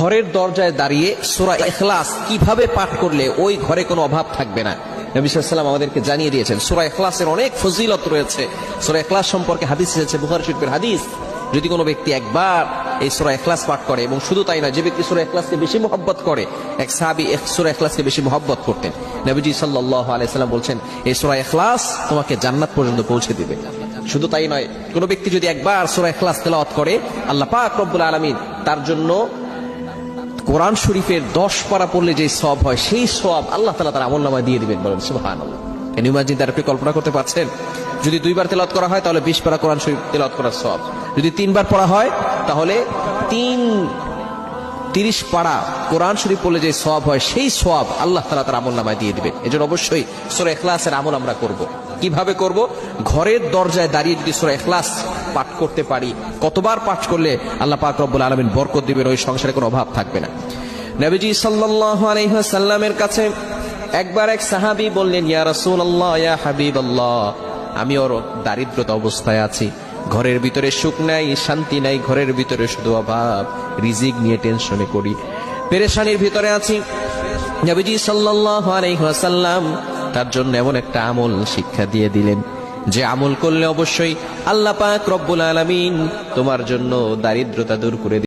ঘরের দরজায় দাঁড়িয়ে সুরা এখলাস কীভাবে পাঠ করলে ওই ঘরে কোনো অভাব থাকবে না? নবী সাল্লাম আমাদেরকে জানিয়ে দিয়েছেন, সুরা এখলাসের অনেক ফজিলত রয়েছে। সুরা এখলাস সম্পর্কে হাদিস এসেছে, বুখারী শরীফের হাদিস। যদি কোনো ব্যক্তি একবার এই সুরা এখলাস পাঠ করে, এবং শুধু তাই না, যে ব্যক্তি সুরা এখলাসকে বেশি মহব্বত করে, এক সাহাবি এক সুরা এখলাসকে বেশি মহব্বত করতেন। নবীজি সাল্লাহ আলাইসাল্লাম বলছেন, এই সুরা এখলাস তোমাকে জান্নাত পর্যন্ত পৌঁছে দিবে। শুধু তাই নয়, কোনো ব্যক্তি যদি একবার সুরা এখলাস তেলাওয়াত করে, আল্লাহ পাক রব্বুল আলমিন তার জন্য কোরআন শরীফের দশ পারা পড়লে যে সব হয়, সেই সব আল্লাহ তালা তার আমল নামায় দিয়ে দিবেন বলেন সুবাহান ইমাজিন তার আপনি কল্পনা করতে পারছেন? যদি দুইবার তেলাওয়াত করা হয়, তাহলে বিশ পারা কোরআন শরীফ তেলত করার সব। যদি তিনবার পড়া হয়, তাহলে তিন তিরিশ পাড়া কোরআন শরীফ পড়লে যে সব হয়, সেই সব আল্লাহ তালা তার আমল নামায় দিয়ে দিবেন। এজন্য অবশ্যই সুরা এখলাসের আমল আমরা করব। কীভাবে করব? ঘরের দরজায় দাঁড়িয়ে যদি সুরা এখলাস পাঠ করতে পারি, কতবার পাঠ করলে আল্লাহ পাক রব্বুল আলমিন বরকত দিবেন, ওই সংসারে কোনো অভাব থাকবে না। নবীজি সাল্লাল্লাহু আলাইহি সাল্লামের কাছে একবার এক সাহাবী বললেন, ইয়া রাসূলুল্লাহ, ইয়া হাবিবাল্লাহ, আমি ওর দারিদ্রতা অবস্থায় আছি। ঘরের ভিতরে সুখ নাই, শান্তি নাই, ঘরের ভিতরে শুধু অভাব, রিজিক নিয়ে টেনশনে করি পেরেশানির ভিতরে আছি। নবীজি সাল্লাল্লাহু আলাইহি ওয়াসাল্লাম তার জন্য এমন একটা আমল শিক্ষা দিয়ে দিলেন, যে আমল করলে অবশ্যই আল্লাহ পাক রব্বুল আলমিন তোমার জন্য দারিদ্রতা দূর করে